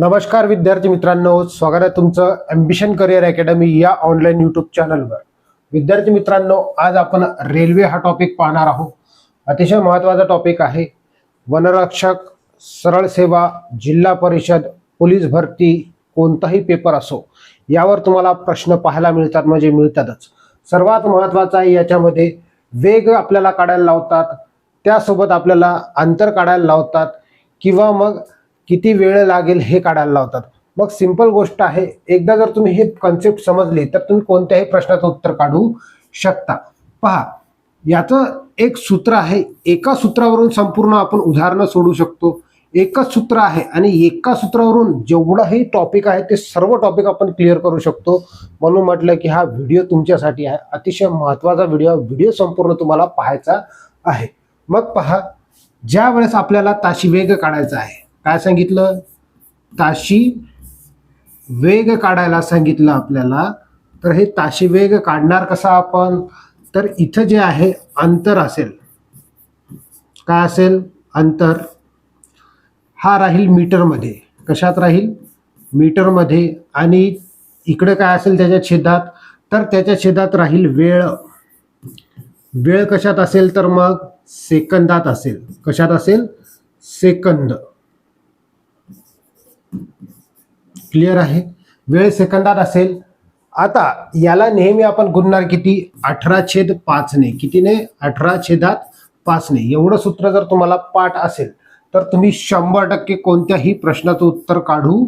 नमस्कार विद्यार्थी मित्रांनो. स्वागत आहे तुमचं अम्बिशन करिअर अकॅडमी या ऑनलाईन युट्यूब चॅनलवर विद्यार्थी मित्रांनो आज आपण रेल्वे हा टॉपिक पाहणार आहोत. अतिशय महत्त्वाचा टॉपिक आहे. वनरक्षक सरळ सेवा जिल्हा परिषद पोलीस भरती कोणताही पेपर असो यावर तुम्हाला प्रश्न पाहायला मिळतात म्हणजे मिळतातच. सर्वात महत्त्वाचा आहे याच्यामध्ये वेग आपल्याला काढायला लावतात. त्यासोबत आपल्याला अंतर काढायला लावतात. किंवा मग किती वेळ लागेल हे काढायला लावतात. मग सिंपल गोष्ट आहे एकदा जर तुम्ही हे कन्सेप्ट समजले तर तुम्ही कोणत्याही प्रश्नाचं उत्तर काढू शकता. पहा याचं एक सूत्र आहे एका सूत्रावरून संपूर्ण आपण उदाहरणं सोडू शकतो. एकच सूत्र आहे आणि एका सूत्रावरून जेवढंही टॉपिक आहे ते सर्व टॉपिक आपण क्लिअर करू शकतो. म्हणून म्हटलं की हा व्हिडिओ तुमच्यासाठी आहे अतिशय महत्त्वाचा व्हिडिओ व्हिडिओ संपूर्ण तुम्हाला पाहायचा आहे. मग पहा ज्या वेळेस आपल्याला ताशी वेग काढायचा आहे काय सांगितलं? ताशी वेग काढायला सांगितलं आपल्याला. तर हे ताशी वेग काढणार कसा आपण? तर इथं जे आहे अंतर असेल. काय असेल? अंतर. हा राहील मीटरमध्ये. कशात राहील? मीटरमध्ये. आणि इकडं काय असेल त्याच्या छेदात? तर त्याच्या छेदात राहील वेळ. वेळ कशात असेल तर मग सेकंदात असेल. कशात असेल? सेकंद. क्लिअर आहे? वेळ सेकंदात असेल. आता याला नेहमी आपण गुणणार किती? अठरा छेद पाचने कितीने अठरा छेदात पाचने एवढं सूत्र जर तुम्हाला पाठ असेल तर तुम्ही शंभर टक्के कोणत्याही प्रश्नाचं उत्तर काढू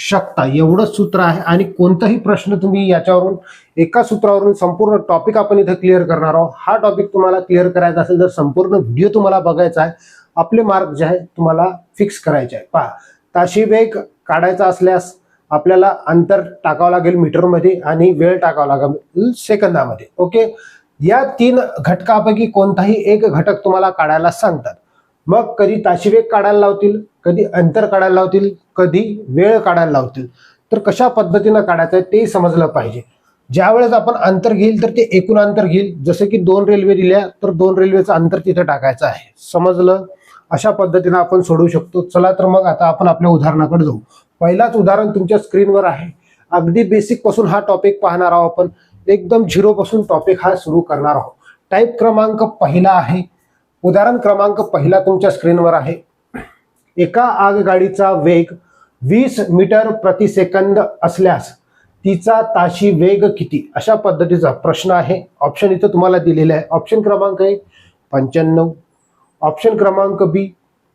शकता. एवढंच सूत्र आहे आणि कोणताही प्रश्न तुम्ही याच्यावरून एका सूत्रावरून संपूर्ण टॉपिक आपण इथं क्लिअर करणार आहोत. हा टॉपिक तुम्हाला क्लिअर करायचा असेल तर संपूर्ण व्हिडिओ तुम्हाला बघायचा आहे. आपले मार्क जे आहे तुम्हाला फिक्स करायचे आहे. पहा ताशी वेग काढायचा असल्यास आपल्याला अंतर टाकावं लागेल मीटरमध्ये आणि वेळ टाकावा लागेल सेकंदामध्ये. ओके? या तीन घटकापैकी कोणताही एक घटक तुम्हाला काढायला सांगतात. मग कधी ताशी वेग काढायला लावतील कधी अंतर काढायला लावतील कधी वेळ काढायला लावतील. तर कशा पद्धतीनं काढायचं आहे ते समजलं पाहिजे. ज्यावेळेस आपण अंतर घेईल तर ते एकूण अंतर घेईल. जसं की दोन रेल्वे दिल्या तर दोन रेल्वेचं अंतर तिथे टाकायचं आहे. समजलं? अशा पद्धतीनं आपण सोडवू शकतो. चला तर मग आता आपण आपल्या उदाहरणाकडे जाऊ. पहिलाच उदाहरण तुमच्या स्क्रीनवर आहे. अगदी बेसिकपासून हा टॉपिक पाहणार आहोत आपण. एकदम झिरो पासून टॉपिक हा सुरू करणार आहोत. टाईप क्रमांक पहिला आहे. उदाहरण क्रमांक पहिला तुमच्या स्क्रीनवर आहे. एका आगगाडीचा वेग वीस मीटर प्रति सेकंद असल्यास तिचा ताशी वेग किती? अशा पद्धतीचा प्रश्न आहे. ऑप्शन इथं तुम्हाला दिलेला आहे. ऑप्शन क्रमांक आहे पंच्याण्णव. ऑप्शन क्रमांक बी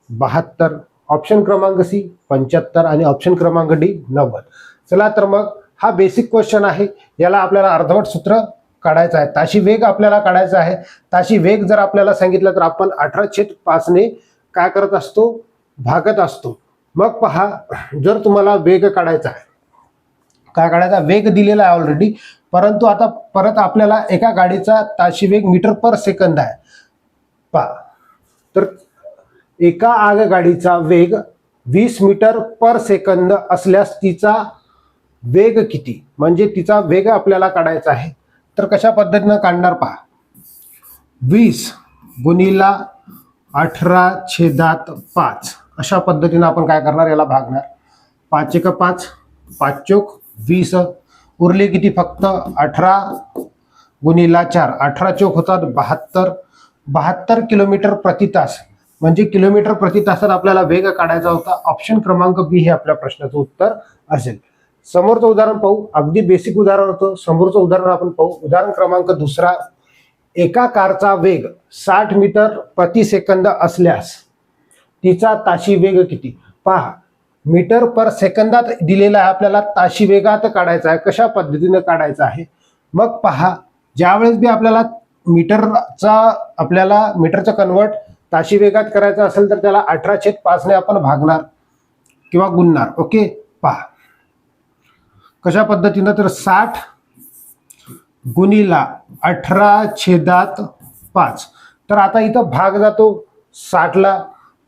बहात्तर. ऑप्शन क्रमांक सी पंच्याहत्तर. आणि ऑप्शन क्रमांक डी नव्वद. चला तर मग हा बेसिक क्वेश्चन आहे. याला आपल्याला अर्धवट सूत्र काढायचं आहे. ताशी वेग आपल्याला काढायचा आहे. ताशी वेग जर आपल्याला सांगितलं तर आपण अठरा छेद पाचने काय करत असतो? भागत असतो. मग पहा जर तुम्हाला वेग काढायचा आहे. काय काढायचा? वेग दिलेला आहे ऑलरेडी परंतु आता परत आपल्याला एका गाडीचा ताशी वेग मीटर पर सेकंद आहे. पहा. तर एका आगगाडीचा वेग वीस मीटर पर सेकंद असल्यास तिचा वेग किती? म्हणजे तिचा वेग आपल्याला काढायचा आहे. तर कशा पद्धतीनं काढणार पहा. वीस गुणीला अठरा छेदात पाच. अशा पद्धतीनं आपण काय करणार? याला भागणार. पाच एक पाच पाच चोक वीस. उरले किती? फक्त अठरा गुणीला चार. अठरा चोक होतात बहात्तर. बहात्तर किलोमीटर प्रति तास. म्हणजे किलोमीटर प्रति तासात आपल्याला वेग काढायचा होता. ऑप्शन क्रमांक बी हे आपल्या प्रश्नाचं उत्तर असेल. समोरचं उदाहरण पाहू. अगदी बेसिक उदाहरण होतं. समोरचं उदाहरण आपण पाहू. उदाहरण क्रमांक दुसरा. एका कारचा वेग साठ मीटर प्रति सेकंद असल्यास तिचा ताशी वेग किती? पहा. मीटर पर सेकंदात दिलेला आहे आपल्याला ताशी वेगात काढायचा आहे. कशा पद्धतीनं काढायचा आहे? मग पहा. ज्यावेळेस बी आपल्याला मीटरचा आपल्याला मीटरचं कन्वर्ट ताशी वेगात करायचं असेल तर त्याला अठरा छेद पाचने आपण भागणार किंवा गुणणार. ओके? पहा. कशा पद्धतीनं तर साठ गुणीला अठरा छेदात पाच. तर आता इथं भाग जातो. साठला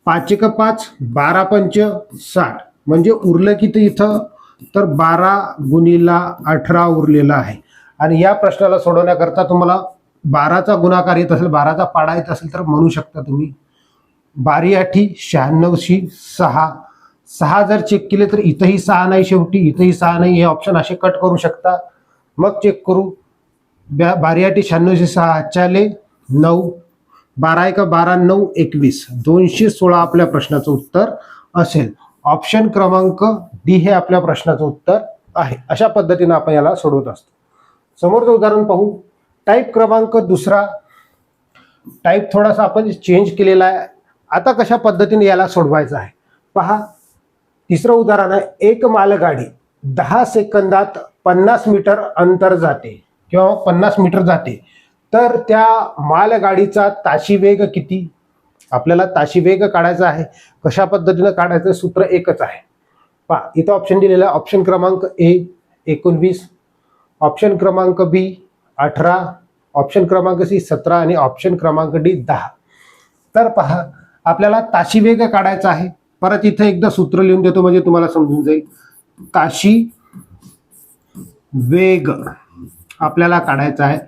पाच एक पाच बारा पंच साठ. म्हणजे उरलं किती इथं तर बारा गुणीला अठरा उरलेला आहे. आणि या प्रश्नाला सोडवण्याकरता तुम्हाला बाराचा गुणाकार येत असेल बाराचा पाडा येत असेल तर म्हणू शकता तुम्ही. बारी आठी शहाण्णवशी सहा. सहा जर चेक केले तर इथंही सहा नाही शेवटी इथंही सहा नाही हे ऑप्शन असे कट करू शकता. मग चेक करू. ब्या बारीआटी शहाण्णवशे सहा चाले नऊ. बारा एक बारा नऊ एकवीस. दोनशे सोळा आपल्या प्रश्नाचं उत्तर असेल. ऑप्शन क्रमांक डी हे आपल्या प्रश्नाचं उत्तर आहे. अशा पद्धतीनं आपण याला सोडवत असतो. समोरचं उदाहरण पाहू. टाईप क्रमांक दुसरा. टाईप थोडासा आपण चेंज केलेला आहे. आता कशा पद्धतीने याला सोडवायचं आहे? पहा तिसरं उदाहरण आहे एक मालगाडी दहा सेकंदात पन्नास मीटर अंतर जाते किंवा पन्नास मीटर जाते. तर त्या मालगाडीचा ताशी वेग किती? आपल्याला ताशी वेग काढायचा आहे. कशा पद्धतीनं काढायचं? सूत्र एकच आहे. पहा इथं ऑप्शन दिलेलं आहे ऑप्शन क्रमांक ए एकोणवीस. ऑप्शन क्रमांक बी अठरा ऑप्शन क्रमांक सी सतरा आणि ऑप्शन क्रमांक डी दहा. तर पहा आपल्याला ताशी वेग काढायचा आहे. परत इथं एकदा सूत्र लिहून देतो म्हणजे तुम्हाला समजून जाईल. ताशी वेग आपल्याला काढायचा आहे.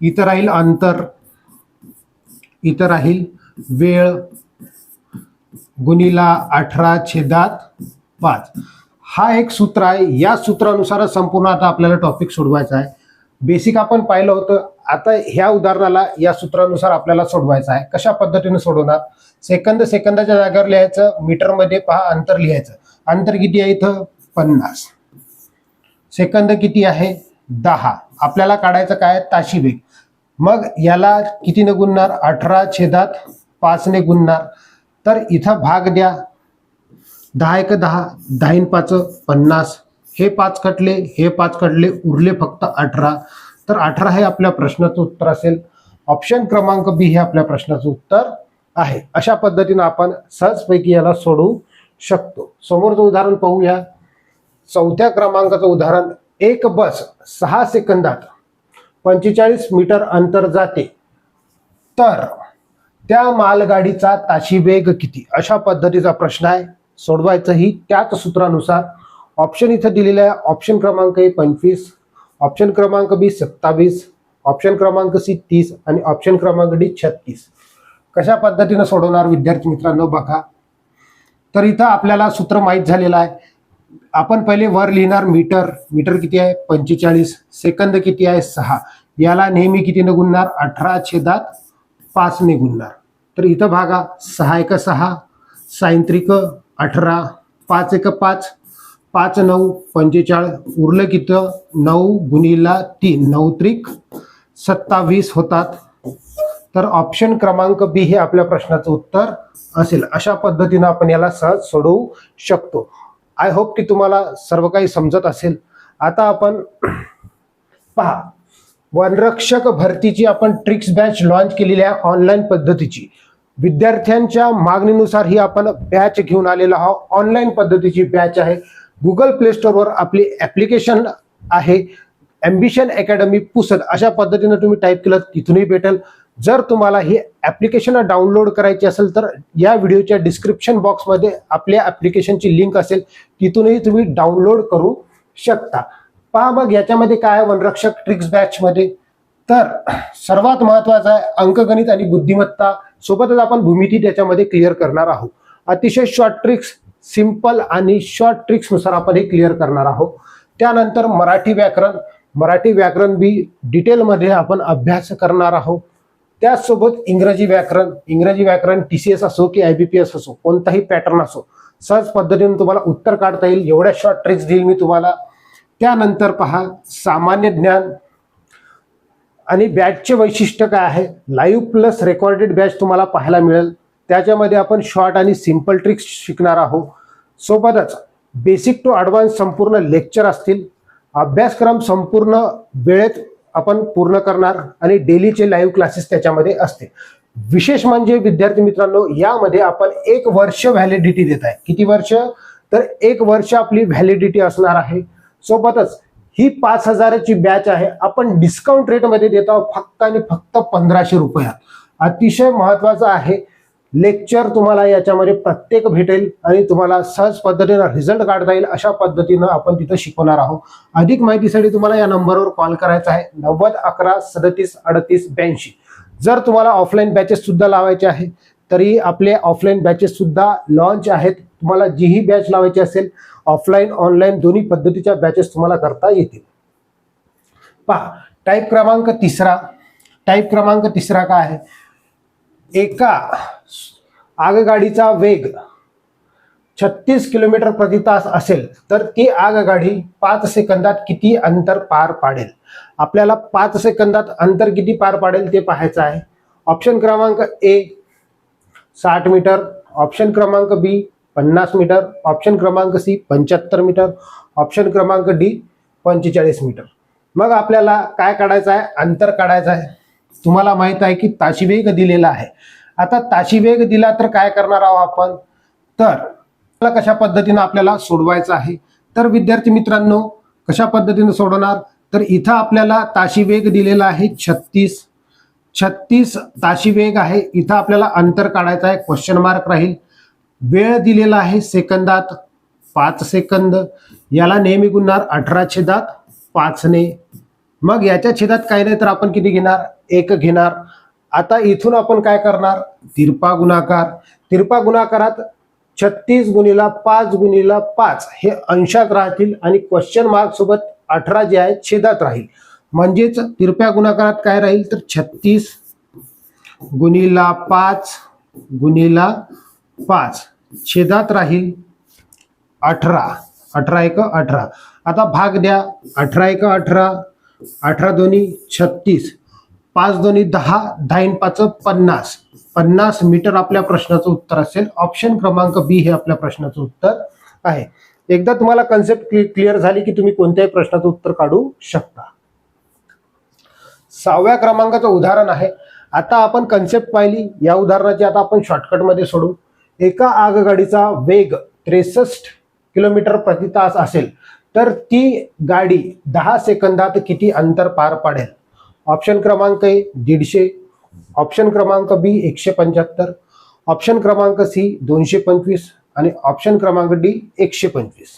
इथं राहील अंतर इथं राहील वेळ गुणीला अठरा छेदात पाच. हा एक सूत्र आहे. या सूत्रानुसारच संपूर्ण आता आपल्याला टॉपिक सोडवायचा आहे. बेसिक आपण पाहिलं होतं. आता ह्या उदाहरणाला या सूत्रानुसार आपल्याला सोडवायचं आहे. कशा पद्धतीने सोडवणार? सेकंद सेकंदाच्या जागेवर लिहायचं मीटरमध्ये पहा अंतर लिहायचं. अंतर किती आहे इथं? पन्नास. सेकंद किती आहे? दहा. आपल्याला काढायचं काय? ताशी वेग मग याला कितीने गुणणार? अठरा छेदात पाचने गुणणार. तर इथं भाग द्या. दहा एक दहा दहा पाच पन्नास. हे पाच कटले हे पाच कटले उरले फक्त अठरा. तर अठरा हे आपल्या प्रश्नाचं उत्तर असेल. ऑप्शन क्रमांक बी हे आपल्या प्रश्नाचं उत्तर आहे. अशा पद्धतीनं आपण सहजपैकी याला सोडवू शकतो. समोरचं उदाहरण पाहूया. चौथ्या क्रमांकाचं उदाहरण एक बस सहा सेकंदात पंचेचाळीस मीटर अंतर जाते. तर त्या मालगाडीचा ताशी वेग किती? अशा पद्धतीचा प्रश्न आहे. सोडवायचंही त्याच सूत्रानुसार ऑप्शन इथं दिलेलं आहे. ऑप्शन क्रमांक ए पंचवीस ऑप्शन क्रमांक बी सत्तावीस ऑप्शन क्रमांक सी तीस आणि ऑप्शन क्रमांक डी छत्तीस. कशा पद्धतीनं सोडवणार विद्यार्थी मित्रांनो बघा. तर इथं आपल्याला सूत्र माहीत झालेलं आहे. आपण पहिले वर लिहिणार मीटर. मीटर किती आहे? पंचेचाळीस. सेकंद किती आहे? सहा. याला नेहमी किती गुणणार? अठरा छेदात पाच गुणणार. तर इथं भागा. सहा एक सहा सायंत्रिक अठरा पाच एक पाच पाच नऊ पंचेचाळीस उरलं कितं नऊ गुणीला तीन नऊ त्रिक सत्तावीस होतात. तर ऑप्शन क्रमांक बी हे आपल्या प्रश्नाचं उत्तर असेल. अशा पद्धतीनं आपण याला सहज सोडवू शकतो. आय होप की तुम्हाला सर्व काही समजत असेल. आता आपण पहा. वनरक्षक भरतीची आपण ट्रिक्स बॅच लॉन्च केलेली आहे ऑनलाईन पद्धतीची. विद्यार्थ्यांच्या मागणीनुसार ही आपण बॅच घेऊन आलेलो आहोत. ऑनलाईन पद्धतीची बॅच आहे. गुगल प्ले स्टोअरवर आपली ॲप्लिकेशन आहे. ॲम्बिशन अकॅडमी पुसद अशा पद्धतीनं तुम्ही टाईप केलं तिथूनही भेटेल. जर तुम्हाला ही ॲप्लिकेशन डाउनलोड करायची असेल तर या व्हिडिओच्या डिस्क्रिप्शन बॉक्समध्ये आपल्या ॲप्लिकेशनची लिंक असेल. तिथूनही तुम्ही डाउनलोड करू शकता. पहा मग याच्यामध्ये काय आहे वनरक्षक ट्रिक्स बॅचमध्ये तर सर्वात महत्वाचं आहे अंकगणित आणि बुद्धिमत्ता. सोबतच आपण भूमिती त्याच्यामध्ये क्लिअर करणार आहोत. अतिशय शॉर्ट ट्रिक्स सिंपल आणि शॉर्ट ट्रिक्सनुसार आपण हे क्लिअर करणार आहोत. त्यानंतर मराठी व्याकरण. मराठी व्याकरण बी डिटेलमध्ये आपण अभ्यास करणार आहोत. त्याचसोबत इंग्रजी व्याकरण. इंग्रजी व्याकरण टी सी एस असो की आय बी पी एस असो कोणताही पॅटर्न असो सहज पद्धतीने तुम्हाला उत्तर काढता येईल. एवढ्या शॉर्ट ट्रिक्स देईल मी तुम्हाला. त्यानंतर पहा सामान्य ज्ञान आणि बॅचचे वैशिष्ट्य काय आहे? लाईव्ह प्लस रेकॉर्डेड बॅच तुम्हाला पाहायला मिळेल. त्याच्यामध्ये आपण शॉर्ट आणि सिंपल ट्रिक्स शिकणार आहोत. सोबतच बेसिक टू ॲडव्हान्स संपूर्ण लेक्चर असतील. अभ्यासक्रम संपूर्ण वेळेत आपण पूर्ण करणार आणि डेलीचे लाईव्ह क्लासेस त्याच्यामध्ये असते विशेष म्हणजे विद्यार्थी मित्रांनो यामध्ये आपण एक वर्ष व्हॅलिडिटी देत आहे. किती वर्ष? तर एक वर्ष आपली व्हॅलिडिटी असणार आहे. सोबतच ही पाच हजाराची बॅच आहे. आपण डिस्काउंट रेटमध्ये देत आहोत फक्त आणि फक्त पंधराशे रुपयात. अतिशय महत्वाचं आहे. लेक्चर तुम्हाला याच्यामध्ये प्रत्येक भेटेल आणि तुम्हाला सहज पद्धतीनं रिझल्ट काढता येईल अशा पद्धतीनं आपण तिथं शिकवणार आहोत. अधिक माहितीसाठी तुम्हाला या नंबरवर कॉल करायचा आहे. नव्वद अकरा सदतीस अडतीस ब्याऐंशी. जर तुम्हाला ऑफलाईन बॅचेस सुद्धा लावायचे आहे तरी आपले ऑफलाईन बॅचेस सुद्धा लॉन्च आहेत. तुम्हाला जीही बॅच लावायची असेल ऑफलाईन ऑनलाईन दोन्ही पद्धतीच्या बॅचेस तुम्हाला करता येतील. पहा टाईप क्रमांक तिसरा. टाईप क्रमांक तिसरा काय आहे? एका आगगाडीचा वेग छत्तीस किलोमीटर प्रति तास असेल तर ती आगगाडी पाच सेकंदात किती अंतर पार पाडेल? आपल्याला पाच सेकंदात अंतर किती पार पाडेल ते पाहायचं आहे. ऑप्शन क्रमांक ए साठ मीटर. ऑप्शन क्रमांक बी पन्नास मीटर. ऑप्शन क्रमांक सी पंच्याहत्तर मीटर. ऑप्शन क्रमांक डी पंचेचाळीस मीटर. मग आपल्याला काय काढायचं आहे? अंतर काढायचं आहे. तुम्हाला माहीत आहे की ताशी वेग दिलेला आहे. आता ताशी वेग दिला तर काय करणार आहोत आपण? तर मला कशा पद्धतीनं आपल्याला सोडवायचं आहे? तर विद्यार्थी मित्रांनो कशा पद्धतीनं सोडवणार? तर इथं आपल्याला ताशी वेग दिलेला आहे छत्तीस. छत्तीस ताशी वेग आहे. इथं आपल्याला अंतर काढायचं आहे क्वेश्चन मार्क राहील. वेळ दिलेला आहे सेकंदात पाच सेकंद. याला नेहमी गुणणार अठरा छेदात पाचने. मग याच्या छेदात काही नाही तर आपण किती घेणार? एक घेणार. आता इथून आपण काय करणार? तिरपा गुणाकार. तिरपा गुणाकारात छत्तीस गुणीला पाच गुणीला पाच. हे अंशात राहतील आणि क्वेश्चन मार्क सोबत अठरा जे आहे छेदात राहील. म्हणजेच तिरप्या गुणाकारात काय राहील? तर छत्तीस गुणीला पाच गुणीला पाच. छेदात राहील अठरा. अठरा एक अठरा. आता भाग द्या. अठरा एक अठरा. अठरा दोन्ही छत्तीस. पाच दोन्ही दहा दहा पाच पन्नास. पन्नास मीटर आपल्या प्रश्नाचं उत्तर असेल. ऑप्शन क्रमांक बी हे आपल्या प्रश्नाचं उत्तर आहे. एकदा तुम्हाला कन्सेप्ट क्लिअर झाली की तुम्ही कोणत्याही प्रश्नाचं उत्तर काढू शकता. सहाव्या क्रमांकाचं उदाहरण आहे. आता आपण कन्सेप्ट पाहिली. या उदाहरणाची आता आपण शॉर्टकटमध्ये सोडू. एका आगगाडीचा वेग त्रेसष्ट किलोमीटर प्रति तास असेल तर ती गाडी दहा सेकंदात किती अंतर पार पाडेल? ऑप्शन क्रमांक ए दीडशे. ऑप्शन क्रमांक बी एकशे पंच्याहत्तर. ऑप्शन क्रमांक सी दोनशे पंचवीस. आणि ऑप्शन क्रमांक डी एकशे पंचवीस.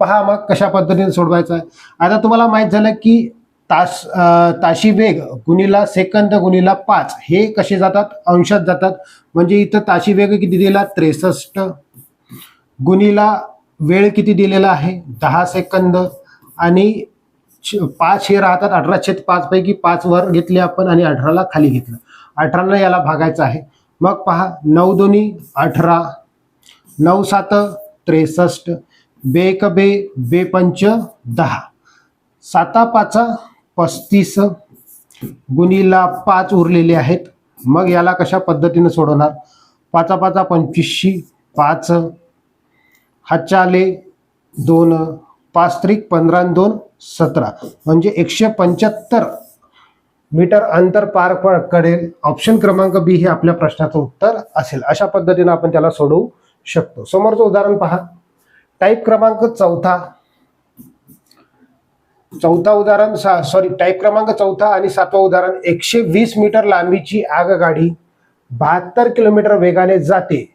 पहा मग कशा पद्धतीने सोडवायचं आहे. आता तुम्हाला माहीत झालं की तास ताशी वेग गुणीला सेकंद गुणीला पाच हे कसे जातात? अंशात जातात. म्हणजे इथं ताशी वेग किती दिलेला त्रेसष्ट. गुणीला वेळ किती दिलेला आहे? दहा सेकंद. आणि पाच हे राहतात अठरा छेद पाच पैकी पाच वर घेतले आपण आणि अठराला खाली घेतलं. अठराला याला भागायचं आहे. मग पहा नऊ दोन्ही अठरा नऊ सात त्रेसष्ट बेक बे बे पंच दहा. साता पाचा पस्तीस गुणीला पाच उरलेले आहेत. मग याला कशा पद्धतीनं सोडवणार? पाचा पाचा पंचवीसशी पाच हच्चाले दोन पाच त्रिक पंधरा दोन सतरा. म्हणजे एकशे पंच्याहत्तर मीटर अंतर पार कडेल करेल. ऑप्शन क्रमांक बी हे आपल्या प्रश्नाचं उत्तर असेल. अशा पद्धतीनं आपण त्याला सोडवू शकतो. समोरचं उदाहरण पहा. टाईप क्रमांक चौथा. चौथा उदाहरण सॉरी टाईप क्रमांक चौथा आणि सातवा उदाहरण. एकशे वीस मीटर लांबीची आगगाडी बहात्तर किलोमीटर वेगाने जाते.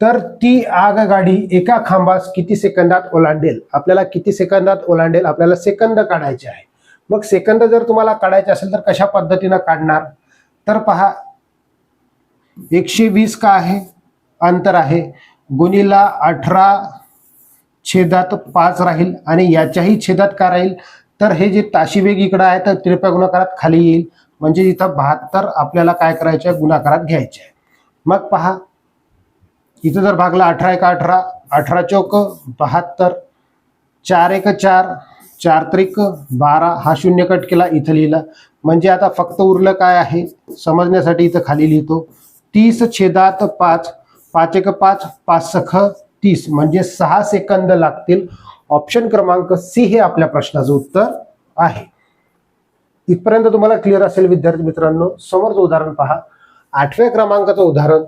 तर ती आगगाडी एका खांबास किती सेकंदात ओलांडेल? आपल्याला किती सेकंदात ओलांडेल? आपल्याला सेकंद काढायचे आहे. मग सेकंद जर तुम्हाला काढायचे असेल तर कशा पद्धतीनं काढणार? तर पहा एकशे वीस का आहे? अंतर आहे. गुणीला अठरा छेदात पाच राहील आणि याच्याही छेदात का राहील? तर हे जे ताशी वेग इकडं आहे तर त्रिपा गुणाकारात खाली येईल. म्हणजे इथं बहात्तर आपल्याला काय करायचं आहे गुणाकारात घ्यायचे आहे मग पहा इथं जर भागला अठरा एक अठरा अठरा चौक बहात्तर चार एक चार चार त्रिक बारा हा शून्य कट केला इथं लिहिला. म्हणजे आता फक्त उरलं काय आहे? समजण्यासाठी इथं खाली लिहितो. तीस छेदात पाच पाच एक पाच पाच सख तीस. म्हणजे सहा सेकंद लागतील. ऑप्शन क्रमांक सी हे आपल्या प्रश्नाचं उत्तर आहे. इथपर्यंत तुम्हाला क्लिअर असेल विद्यार्थी मित्रांनो. समोरचं उदाहरण पहा. आठव्या क्रमांकाचं उदाहरण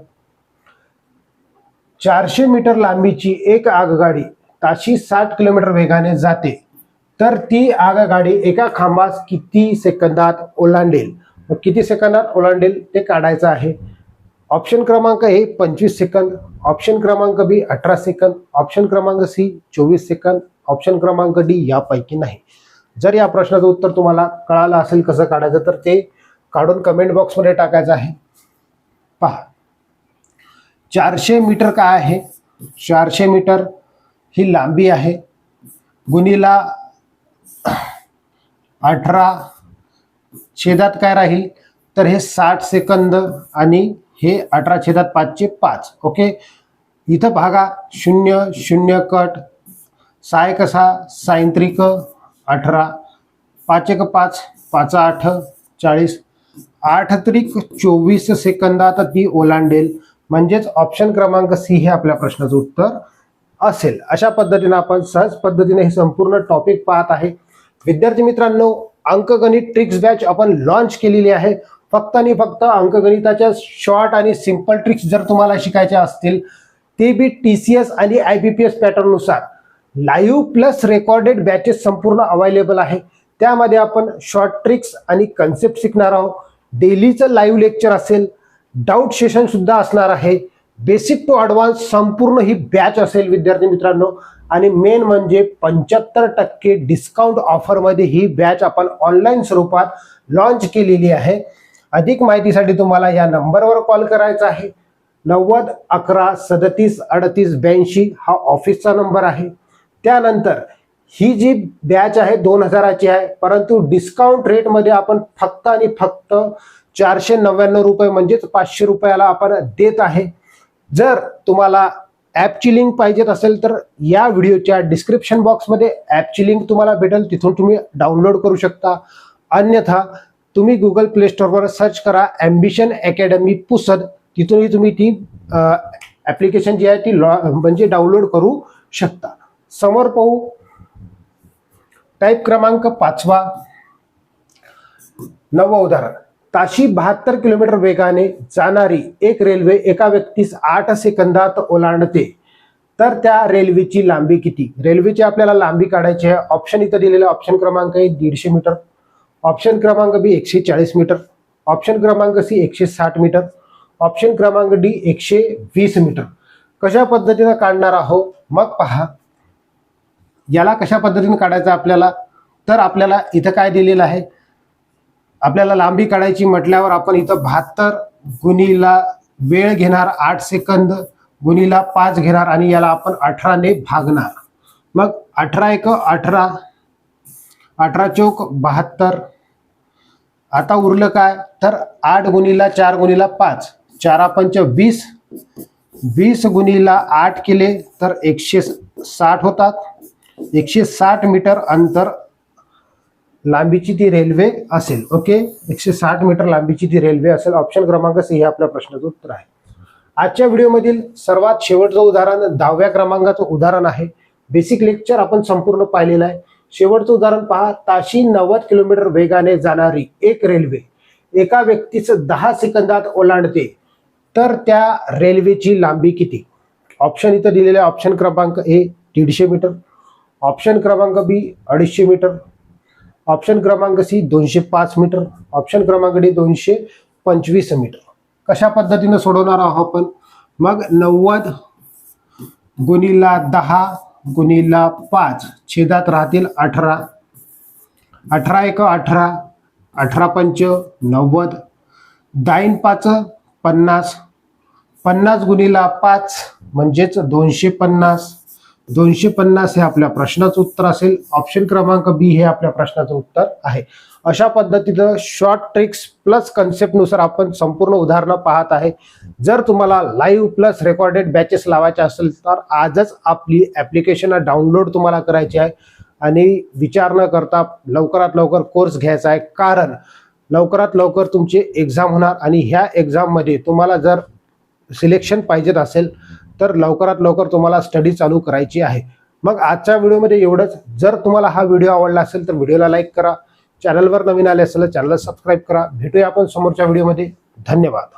चारशे मीटर लांबीची एक आगगाडी ताशी साठ किलोमीटर वेगाने जाते. तर ती आगगाडी एका खांबास किती सेकंदात ओलांडेल? व किती सेकंदात ओलांडेल ते काढायचं आहे. ऑप्शन क्रमांक ए पंचवीस सेकंद. ऑप्शन क्रमांक बी अठरा सेकंद. ऑप्शन क्रमांक सी चोवीस सेकंद. ऑप्शन क्रमांक डी यापैकी नाही. जर या प्रश्नाचं उत्तर तुम्हाला कळालं असेल कसं काढायचं तर ते काढून कमेंट बॉक्समध्ये टाकायचं आहे. पहा. चारशे मीटर काय आहे? चारशे मीटर ही लांबी आहे. गुणीला अठरा छेदात काय राहील? तर हे साठ सेकंद आणि हे अठरा छेदात पाचचे पाच. ओके? इथं भागा. शून्य शून्य कट. साय कसा? सायंत्रिक अठरा. पाच एक पाच. पाच आठ. चाळीस. आठ त्रिक चोवीस सेकंदात ती ओलांडेल. म्हणजेच ऑप्शन क्रमांक सी हे आपल्या प्रश्नाचं उत्तर असेल. अशा पद्धतीने आपण सहज पद्धतीने हे संपूर्ण टॉपिक पाहत आहे. विद्यार्थी मित्रांनो अंकगणित ट्रिक्स बॅच आपण लॉन्च केलेली आहे. फक्त आणि फक्त अंकगणिताच्या शॉर्ट आणि सिंपल ट्रिक्स जर तुम्हाला शिकायच्या असतील ते बी टी सी एस आणि आय बी पी एस पॅटर्ननुसार लाईव्ह प्लस रेकॉर्डेड बॅचेस संपूर्ण अवेलेबल आहे. त्यामध्ये आपण शॉर्ट ट्रिक्स आणि कन्सेप्ट शिकणार आहोत. डेलीचं लाईव्ह लेक्चर असेल डाऊट सेशन सुद्धा असणार आहे. बेसिक टू ॲडव्हान्स संपूर्ण ही बॅच असेल विद्यार्थी मित्रांनो. आणि मेन म्हणजे पंच्याहत्तर टक्के डिस्काउंट ऑफरमध्ये ही बॅच आपण ऑनलाईन स्वरूपात लॉन्च केलेली आहे. अधिक माहितीसाठी तुम्हाला या नंबरवर कॉल करायचा आहे. नव्वद अकरा सदतीस अडतीस ब्याऐंशी हा ऑफिसचा नंबर आहे. त्यानंतर ही जी बॅच आहे दोन हजाराची आहे परंतु डिस्काउंट रेटमध्ये आपण फक्त आणि फक्त चारशे नव्याण्णव रुपये म्हणजेच पाचशे रुपयाला आपण देत आहे. जर तुम्हाला ॲपची लिंक पाहिजेत असेल तर या व्हिडिओच्या डिस्क्रिप्शन बॉक्समध्ये ॲपची लिंक तुम्हाला भेटेल. तिथून तुम्ही डाउनलोड करू शकता. अन्यथा तुम्ही गुगल प्ले स्टोअरवर सर्च करा ॲम्बिशन अकॅडमी पुसद. तिथूनही तुम्ही ती ॲप्लिकेशन जी आहे ती लॉ म्हणजे डाउनलोड करू शकता. समोर पाहू. टाईप क्रमांक पाचवा. नवं उदाहरण. ताशी बहात्तर किलोमीटर वेगाने जाणारी एक रेल्वे एका व्यक्तीस आठ सेकंदात ओलांडते. तर त्या रेल्वेची लांबी किती? रेल्वेची आपल्याला लांबी काढायची आहे. ऑप्शन इथं दिलेलं ऑप्शन क्रमांक आहे दीडशे मीटर. ऑप्शन क्रमांक बी एकशे चाळीस मीटर. ऑप्शन क्रमांक सी एकशे साठ मीटर. ऑप्शन क्रमांक डी एकशे वीस मीटर. कशा पद्धतीनं काढणार आहोत? मग पहा. याला कशा पद्धतीने काढायचं आपल्याला? तर आपल्याला इथं काय दिलेलं आहे? आपल्याला लांबी काढायची म्हटल्यावर आपण इथं बहात्तर गुणीला वेळ घेणार आठ सेकंद गुणीला पाच घेणार आणि याला आपण अठराने भागणार. मग अठरा एक अठरा अठरा चौक बहात्तर. आता उरलं काय? तर आठ गुणीला चार गुणीला पाच. चारा पंच वीस. वीस गुणीला आठ केले तर एकशे साठ होतात. एकशे साठ मीटर अंतर लांबीची ती रेल्वे असेल ओके? एकशे साठ मीटर लांबीची ती रेल्वे असेल. ऑप्शन क्रमांक सी हे आपल्या प्रश्नाचं उत्तर आहे. आजच्या व्हिडिओमधील सर्वात शेवटचं उदाहरण दहाव्या क्रमांकाचं उदाहरण आहे. बेसिक लेक्चर आपण संपूर्ण पाहिलेलं आहे. शेवटचं उदाहरण पहा. ताशी नव्वद किलोमीटर वेगाने जाणारी एक रेल्वे एका व्यक्तीचं दहा सेकंदात ओलांडते. तर त्या रेल्वेची लांबी किती? ऑप्शन इथं दिलेले ऑप्शन क्रमांक ए दीडशे मीटर. ऑप्शन क्रमांक बी अडीचशे मीटर. ऑप्शन क्रमांक सी दोनशे पाच मीटर ऑप्शन क्रमांक डी दोनशे पंचवीस मीटर. कशा पद्धतीनं सोडवणार आहोत आपण? मग नव्वद गुणीला दहा गुणीला पाच छेदात राहतील अठरा. अठरा एक अठरा अठरा पंच नव्वद. दाईन पाच पन्नास. पन्नास गुणीला पाच म्हणजेच दोनशे पन्नास. दोनशे पन्नास हे आपल्या प्रश्नाचं उत्तर असेल. ऑप्शन क्रमांक बी हे आपल्या प्रश्नाचं उत्तर आहे. अशा पद्धतीनं शॉर्ट ट्रिक्स प्लस कन्सेप्टनुसार आपण संपूर्ण उदाहरणं पाहत आहे. जर तुम्हाला लाईव्ह प्लस रेकॉर्डेड बॅचेस लावायचे असेल तर आजच आपली ॲप्लिकेशन डाउनलोड तुम्हाला करायची आहे. आणि विचार न करता लवकरात लवकर कोर्स घ्यायचा आहे. कारण लवकरात लवकर तुमची एक्झाम होणार आणि ह्या एक्झाममध्ये तुम्हाला जर सिलेक्शन पाहिजेत असेल तर लवकरात लवकर तुम्हाला स्टडी चालू करायची आहे. मग आजच्या व्हिडिओमध्ये एवढंच. जर तुम्हाला हा व्हिडिओ आवडला असेल तर व्हिडिओला लाईक करा. चॅनलवर नवीन आले असेल तर चॅनलला सबस्क्राईब करा. भेटूया आपण समोरच्या व्हिडिओमध्ये धन्यवाद.